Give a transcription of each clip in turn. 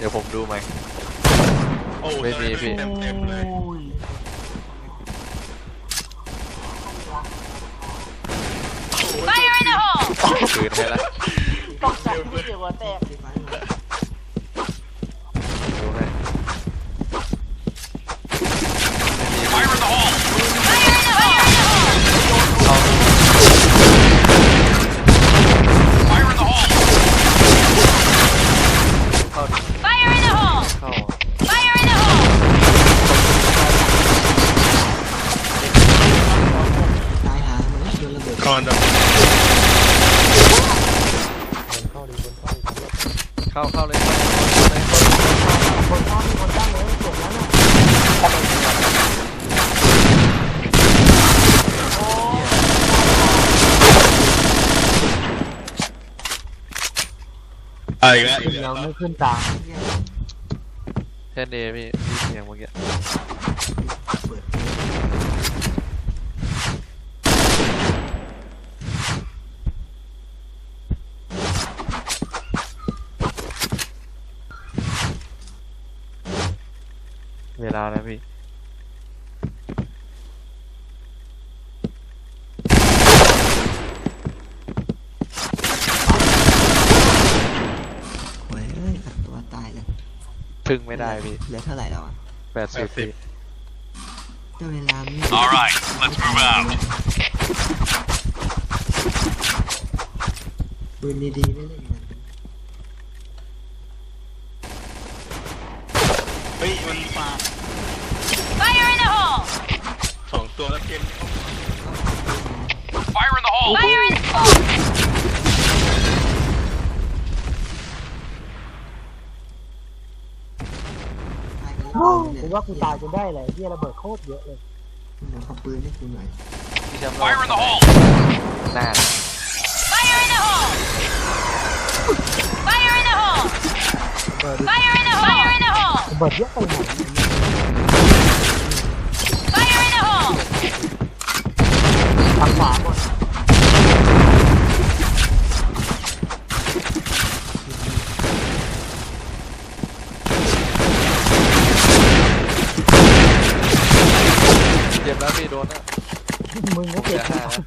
ดี๋ยวผมดูไหม โอ้ไม่มีพี่ เต็มเต็มๆเลย Fire in the hole! ปืนให้ละ ตกใจที่เสียหัวแตก อะไรอีกแล้วอีกเราแล้วไม่ขึ้นตามแค่เดพี่มีเสียงเมื่อกี้เปิดเวลาแล้วพี่ โอ้ยเอ้ยอัดตัวตายเลย พึ่งไม่ได้พี่เหลือเท่าไหร่แล้วอะแปดสิบพี่แต่เวลาไม่ All right, let's move out. ปืนดีๆไม่เล่นกันเฮ้ยมันมา Fire in the hole! สองตัวแล้วเกม Fire in the hole! Fire in the hole! แล้วโอ้เนี่ยกูว่ากูตายจนได้เลยที่ระเบิดโคตรเยอะเลยเดี๋ยวขอปืนให้กูหน่อยพี่จำ Fire in the hole! หน้า Fire in the hole! Fire in the hole! ระเบิด Fire in the hole! Fire in the hole! ระเบิดเยอะไปหมด Fire in the hole! ทางขวาหมด เจ็บแล้วพี่โดนนะ มึงก็ เห เจ็ ลื บ อห้านะ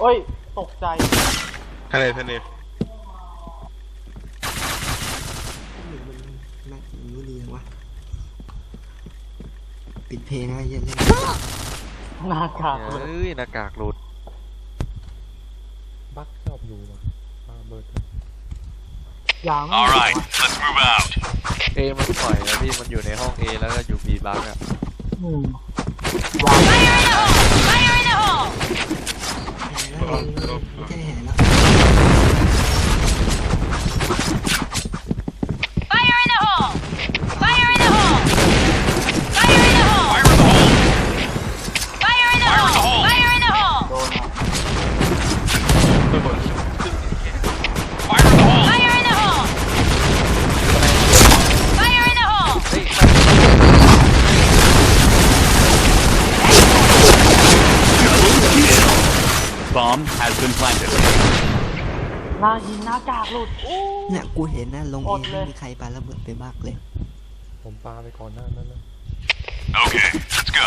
โอ้ยตกใจ ทะเลทะเลแม็กอย่างนี้ดีวะปิดเพลงนะเย็นเล่นหน้ากากเลยเฮ้ยหน้ากากหลุดบักชอบอยู่ว่ะปาเบิร์ดยาวไม่ All หมด right, let's move out. เอมันปล่อยนะพี่มันอยู่ในห้องเอแล้วก็อยู่บีบักอะอืม Fire in the hole! Fire in the hole! แห่แล้วไม่ใช่แห่แล้ว been planted. หน้ายิงหน้ากากหลุดโอ้เนี่ยกูเห็นนะลงอเอดงเลย ไม่มีใครปาระเบิดไปมากเลยผมปาไปก่อนหน้านั้นนะ Okay, let's go.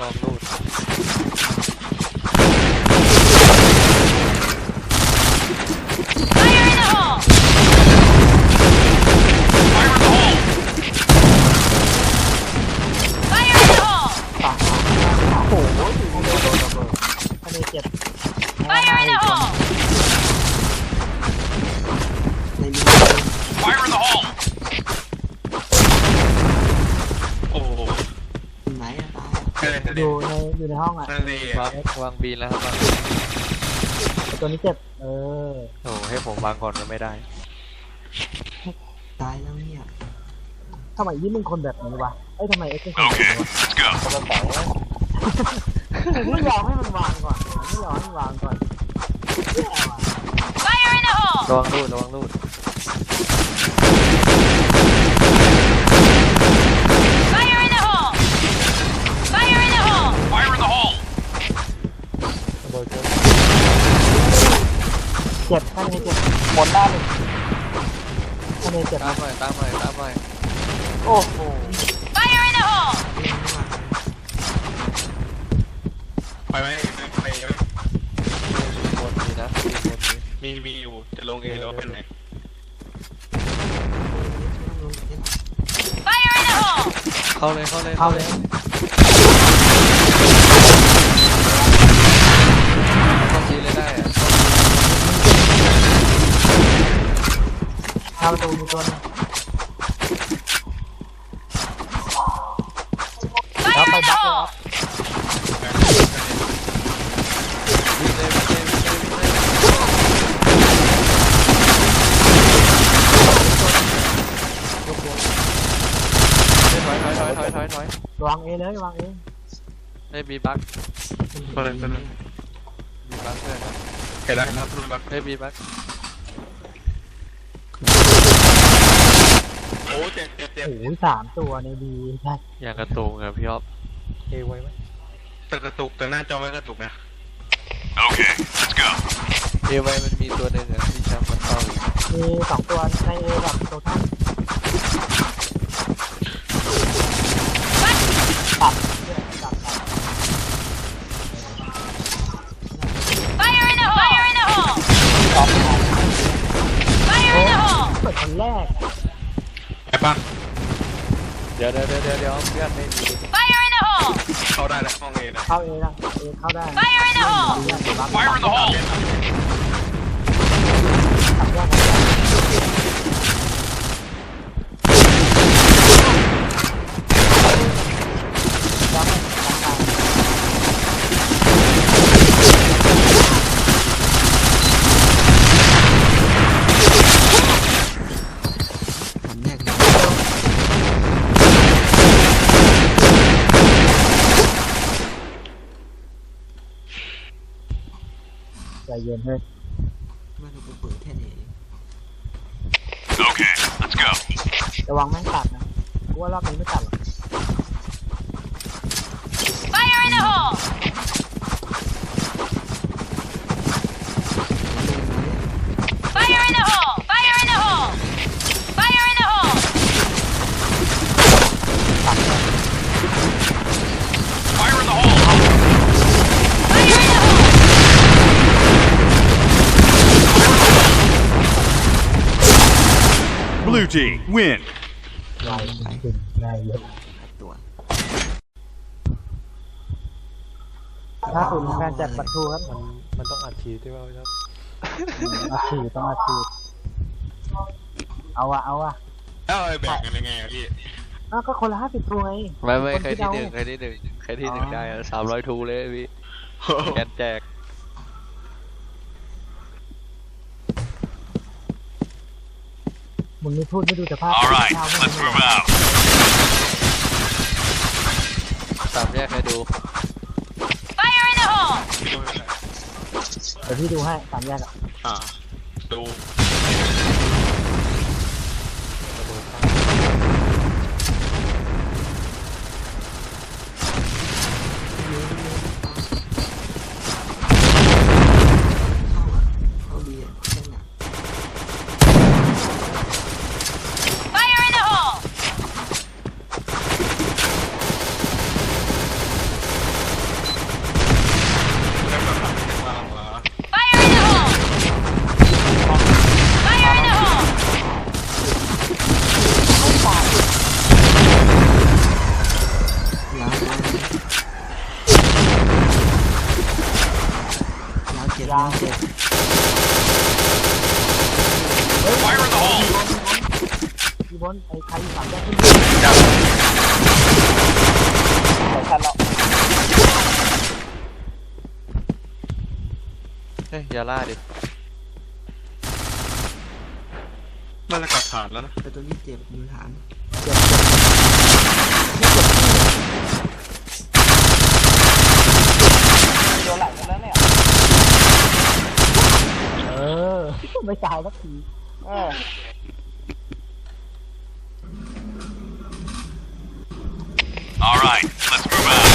ลองรูด Fire in the hole! Fire in the hole! Fire in the hole! ปากโอ้โหถึงโดนระเบิดทะเลเจ็บ Fire in the hole! ในมือ Fire in the hole! โอ้โห ไหนอะตายอะ ทะเลทะเล อยู่ในอยู่ในห้องอะ ทะเล วางวางบีนแล้วครับวางตัวนี้เจ็บ เออ โอ้โหให้ผมวางก่อนก็ไม่ได้ ตายแล้วเนี่ยทำไมยี่มึงคนแบบนี้วะเอ้ยทำไมเอ็กซ์เป็นคนแบบนี้วะ let's go. ไม่ยอมให้มันวางก่อนไม่ยอมให้มันวางก่อนแย่ว่ะ Fire in the hole! ระวังรูดระวังรูด เจ็บบนหน้าหนึ่งทะเลเจ็บตามหน่อยตามหน่อยตามหน่อยโอ้โห Fire in the hole! ไปไหมไปไหมบนมีนะมีบนมีมีมีอยู่จะลงเอแล้วเป็นไหน Fire in the hole! เข้าเลยเข้าเลยเข้าเลย เข้าประตูมีตัวหนึง Fire in the hole! วิ่งเลยวิ่งเลยวิ่งเลยวิ่งเลยถอยถอยถอยถอยถอยถอยวางเอเลยวางเอได้บีบักตอนนั้นตอนนั้นบีบักเพื่อนะเห็นแล้วเห็นแล้วทุนรักได้บีบัก อ้เจ็บเจ็บเจ็บโอ้โหสามตัวในดีใช่อย่างกระตุงอะพี่อ๊อฟเอไว้ไหมแต่กระตุกแต่หน้าจอไม่กระตุกนะเอไวมันมีตัวหนึ่งอะที่แชมป์มันเข้าอยู่มีสองตัวในเอแบบโซทัน ดี๋ยวเดี๋ยวเดี๋ยวเดี๋ยวเดี๋ยวเพื่อนไม่มี Fire in the hole! เข้าได้แล้วห้องเอนะ เข้าเอนะเอเข้าได้ Fire in the hole! ไฟร์ในห้องตัดแยกกันแล้วให้ตัด ผมแยกเลย ใจเย็นเฮ้ยไม่รู้กูเปิดแค่ไหนระวังแม่งตัดนะกูว่ารอบนี้ไม่ตัดหรอก Fire in the hole! Blue team, win. ไล่ขึ้นไล่เยอะตัวถ้าคุณแฟนจัดประตูครับ มันมันต้องอัดทีด้วยว่าครับอาชีพต้องอาชีพเอาอะเอาอะเอ้าไอ้แบ่งกันยังไงอะพี่อ้าวก็คนละห้าสิบตัวไงไม่ไม่คนใครที่ที่เราหนึ่งใครที่หนึ่งใครที่หนึ่งได้สามร้อยทูเลยพี่แกนแจก มึงนี่พูดไม่ดูสภาพ All right, ข้าวไม่ let's รู้ move out. สามแยกให้ดู Fire in the hole! เดี๋ยวพี่ดูให้สามแยกอะอ่าดู เข้าอะเข้าดีอะเส้นอะ Fire in the hole! แล้วแบบหลังวางเหรอ Fire in the hole! Fire in the hole! ล้างล้างล้างเจ็บล้างเจ็บ พี่บนไอ้ใครสามแยกขึ้นจับสองชั้นแล้วเฮ้ยอย่าล่าดิน่าจะกลับฐานแล้วนะแต่ตัวนี้เจ็บอยู่ฐานเออไม่ตายสักทีเออ All right, let's move out.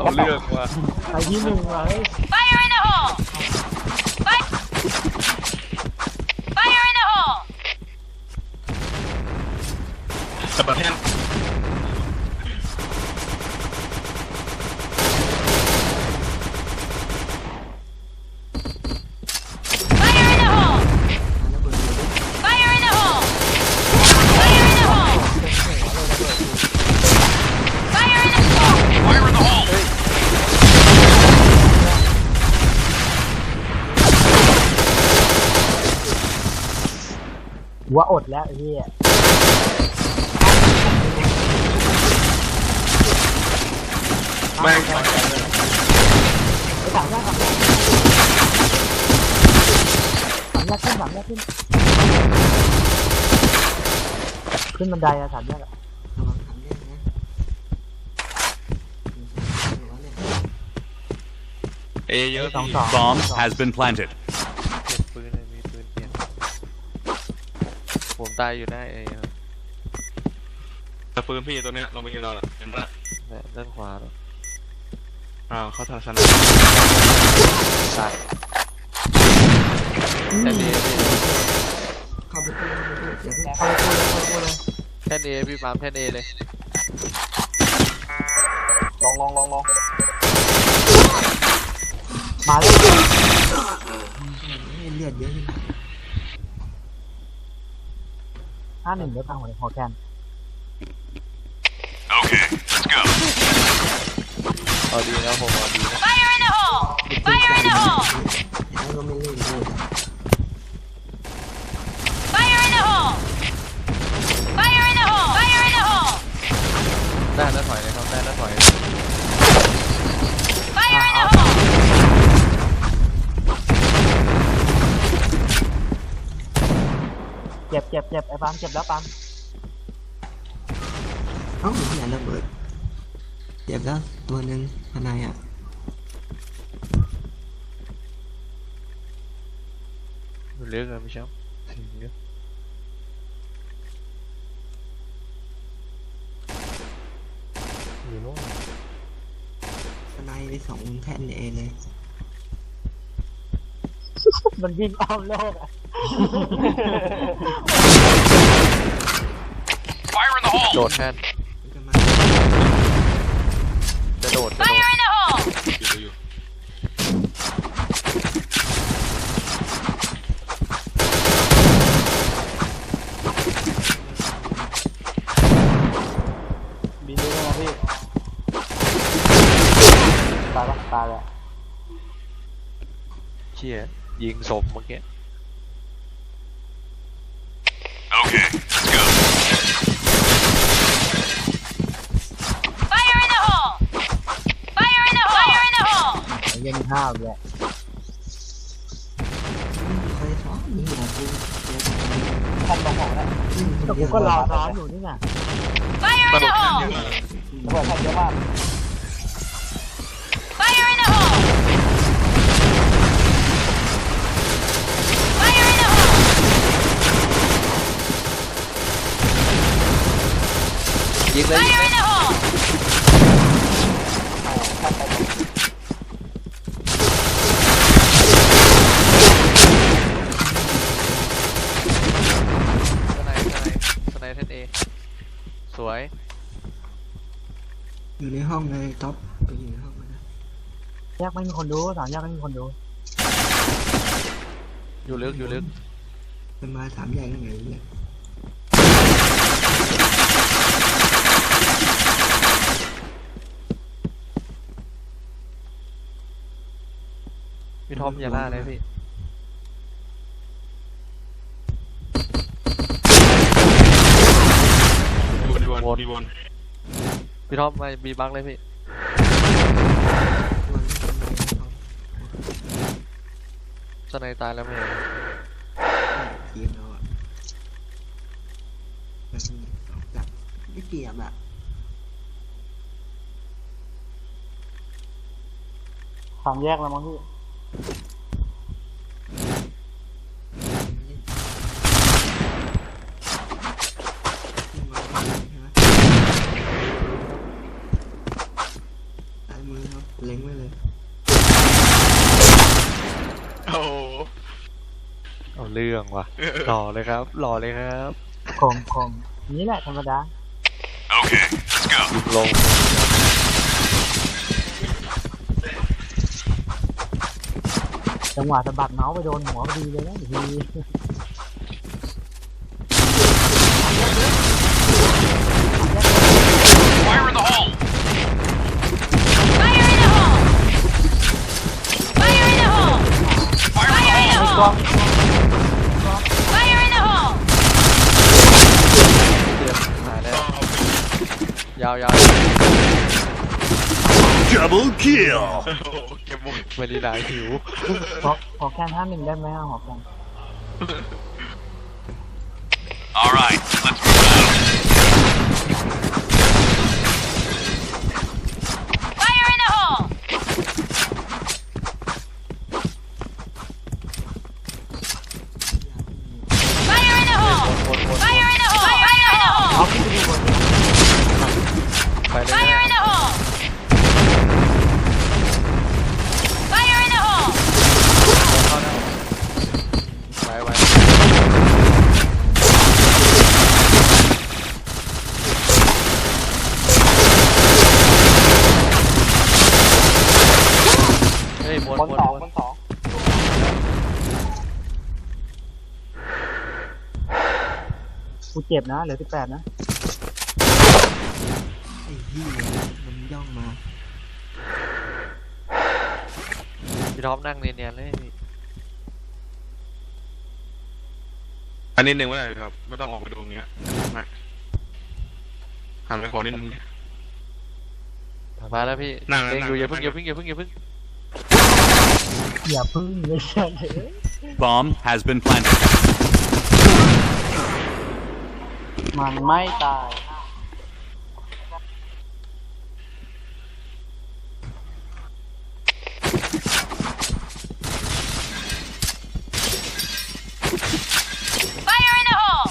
เอาเรื่องว่ะไปที่หนึ่งไว้ Fire in the hole! Fire! Fire in the hole! แต่ประเท หัวอดแล้วไอ้เหี้ยแม่งไปถามยากครับถามยากขึ้นถามยากขึ้น ขึ้นบันไดอะถามยากอะระวังทางแยกนะหัวเนี่ยเอเยอะสองพี่สอง Bomb has been planted. ผมตายอยู่หน้าเอครับแต่ปืนพี่ตัวเนี้ยลงไปยิงเราน่ะเห็นปะเนี่ยด้านขวาเนาะอ้าวเขาทัศนะสัตว์แค่นี้พี่เข้าไปพูดเข้าไปพูดเดี๋ยวพี่เข้าไปพูดเลยเข้าไปพูดเลยแค่นี้พี่ปาล์มแค่นี้เลยลองลองลองลองมาเลยให้เลือดเยอะขึ้น ห้าหนึ่งเดี๋ยวตังหัวพอแกน Okay, let's go. เอาดีนะผมเอาดีนะ Fire in the hole! Fire in the hole! แล้วก็ไม่เล่นเลย Fire in the hole! Fire in the hole! Fire in the hole! ได้แล้วถอยเลยครับได้แล้วถอย Fire in the hole! เจ็บเจ็บเจ็บไอ้ปามเจ็บแล้วปามเอ้าเหี้ยระเบิดเจ็บแล้วตัวหนึ่งภายในอะอยู่ลึกอะพี่ช้างถึงเยอะอยู่นู่นภายในไปสองแท่นเอเลย มันวิ่งอ้อมโลกอะ Fire in the hole! โดดแท่นมันจะมาจะโดดจะโด Fire ด in the hole! อยู่อยู่บินด้วยนะพี่ ตายปะตายเลยเชี่ยยิงศพเมื่อกี้ Okay, let's go. Fire in the hole! Fire in the hole! Fire in the hole! ไอ้เหี้ยังมีห้าวเลยเคยซ้อมนี่แหละกูเจอท่านบอกบอกแล้วอืมแต่กูก็รอซ้อมอยู่นี่ไง Fire ระ in เบิ the ดแท่น hole! เยอะเลยระเบิดแท่นเยอะมาก Fire in the hole! Fire in the hole! ยิงเลยยิง Fire เลย in the hole! ส ห้องเลยท็อปไปอยู่ในห้องเลยนะแยกไม่มีคนดูสามแยกไม่มีคนดูอยู่ลึกอยู่ลึกเป็นมาสามใหญ่ยังไงเนี่ยพี่ท็อปอย่าล่าเลยพี่อยู่บนอยู่บนอยู่บน พี่ท็อปมาบีบังเลยพี่ตัวนี้ทำไมเขาสไนด์ตายแล้วไม่เห็นทีมเราอะแบบแบบไม่เกี่ยบอะสามแยกแล้วมั้งพี่ ทีมเราใช่ไหมซ้ายมือครับเล็งไว้เลย โอ้โห เอาเรื่อง ว่ะหล่อเลยครับหล่อเลยครับคมคมนี่แหละธรรมดา Okay, let's go. ยิงลงจังหวะสะบัดเมาส์ไปโดนหัวพอดีเลยนะที Fire in the hole! Fire in the hole! Fire in the hole! Fire Fire in in the the hole! hole! Fire in the hole! เตรียมหายแน่ ยาวยาว Double kill! โอ้โหเก็บหมดไม่ได้ด่าหิว ขอขอแกนห้าหนึ่งได้ไหมอะขอแกน Alright, let's move out. Fire in the hole! Fire in the hole! วนวน Fire in the hole! Fire in the เอา hole! ขึ้นไปดูบน ไปเลย Fire in the hole! Fire in the hole! เข้าหน้าไว้ไว้เฮ้ยวน บ วน นสอง วน บนสอง กู เจ็บนะเหลือสิบแปดนะไอ้เหี้ยมันย่องมาพี่ท็อปนั่งเนียนๆเลยพี่อันนี้หนึ่งไม่ได้ครับ ไม่ต้องออกไปดูอย่างเงี้ยไม่หันไปขอนิดนึง มาแล้วพี่นั่งเองอยู่นั่งอย่าเพิ่งนั่องย่าเพิ่งอย่าเพิ่งอย่าเพิ่งอย่าพึ่งเลยเช่เลย Bomb has been planted. มันไม่ตาย Fire in the hole!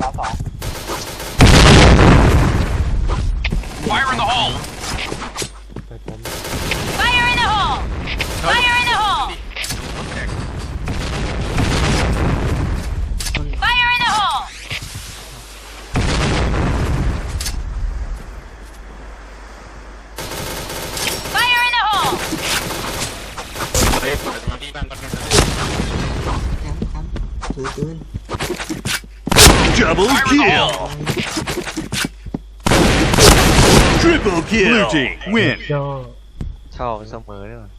ลาสอง Fire in the hole! Win! โจเช่าเสมอเนี่ยว่ะ